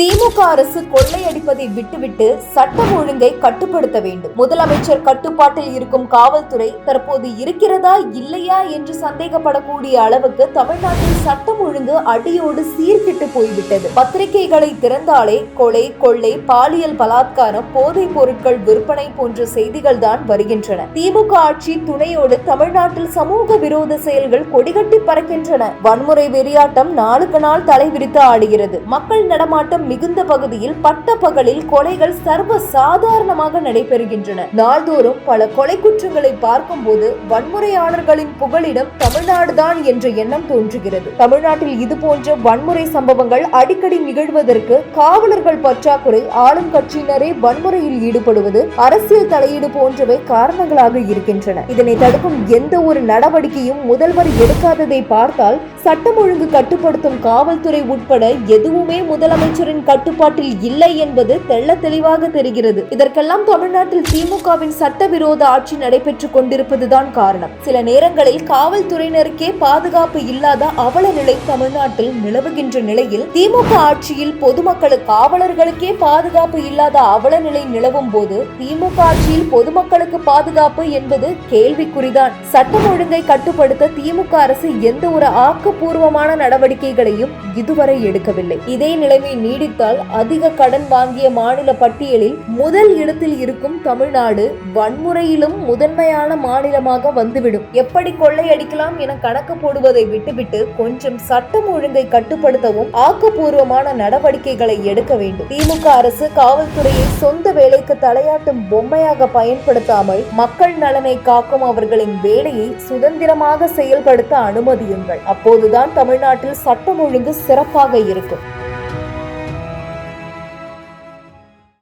திமுக அரசு கொள்ளையடிப்பதை விட்டுவிட்டு சட்டம் ஒழுங்கை கட்டுப்படுத்த வேண்டும். முதலமைச்சர் கட்டுப்பாட்டில் இருக்கும் காவல்துறை தற்போது இருக்கிறதா இல்லையா என்று சந்தேகப்படக்கூடிய அளவுக்கு தமிழ்நாட்டில் சட்டம் ஒழுங்கு அடியோடு சீர்கிட்டு போய்விட்டது. பத்திரிகைகளை திறந்தாலே கொலை கொள்ளை பாலியல் பலாத்காரம் போதைப் பொருட்கள் விற்பனை போன்ற செய்திகள் தான் வருகின்றன. திமுக ஆட்சி துணையோடு தமிழ்நாட்டில் சமூக விரோத செயல்கள் கொடிகட்டி பறக்கின்றன. வன்முறை வெறியாட்டம் நாளுக்கு நாள் தலைவிரித்து ஆடுகிறது. மக்கள் நடமாட்டம் மிகுந்த பகுதியில் பட்ட பகலில் கொலைகள் சர்வ சாதாரணமாக நடைபெறுகின்றன. நாள்தோறும் பல கொலை குற்றங்களை பார்க்கும்போது வன்முறையாளர்களின் புகலிடம் தமிழ்நாடுதான் என்ற எண்ணம் தோன்றுகிறது. தமிழ்நாட்டில் இது போன்ற வன்முறை சம்பவங்கள் அடிக்கடி நிகழ்வதற்கு காவலர்கள் பற்றாக்குறை ஆளும் கட்சியினரே வன்முறையில் ஈடுபடுவது அரசியல் தலையீடு போன்றவை காரணங்களாக இருக்கின்றன. இதனை தடுக்கும் எந்த ஒரு நடவடிக்கையும் முதல்வர் எடுக்காததை பார்த்தால் சட்டம் ஒழுங்கு கட்டுப்படுத்தும் காவல்துறை உட்பட எதுவுமே முதலமைச்சரின் கட்டுப்பாட்டில் இல்லை என்பது தெள்ள தெளிவாக தெரிகிறது. இதற்கெல்லாம் தமிழ்நாட்டில் திமுகவின் சட்டவிரோத ஆட்சி நடைபெற்றுக் கொண்டிருப்பதுதான் காரணம். சில நேரங்களில் காவல்துறையினருக்கே பாதுகாப்பு இல்லாத அவல நிலை தமிழ்நாட்டில் நிலவுகின்ற நிலையில் திமுக ஆட்சியில் பொதுமக்களுக்கு காவலர்களுக்கே பாதுகாப்பு இல்லாத அவல நிலை நிலவும் போது திமுக ஆட்சியில் பொதுமக்களுக்கு பாதுகாப்பு என்பது கேள்விக்குறிதான். சட்டம் ஒழுங்கை கட்டுப்படுத்த திமுக அரசு எந்த ஒரு ஆக்கப்பூர்வமான நடவடிக்கைகளையும் இதுவரை எடுக்கவில்லை. இதே நிலைமை நீடித்தால் அதிக கடன் வாங்கிய மாநில பட்டியலில் முதல் இடத்தில் இருக்கும் தமிழ்நாடு வன்முறையிலும் முதன்மையான மாநிலமாக வந்துவிடும். எப்படி கொள்ளையடிக்கலாம் என கணக்கு போடுவதை விட்டுவிட்டு கொஞ்சம் சட்டம் ஒழுங்கை கட்டுப்படுத்தவும் ஆக்கப்பூர்வமான நடவடிக்கைகளை எடுக்க வேண்டும். திமுக அரசு காவல்துறையை சொந்த தலையாட்டும் பொம்மையாக பயன்படுத்தாமல் மக்கள் நலனை காக்கும் அவர்களின் வேலையை சுதந்திரமாக செயல்படுத்த அனுமதியுங்கள். அப்போதுதான் தமிழ்நாட்டில் சட்டம் ஒழுங்கு சிறப்பாக இருக்கும்.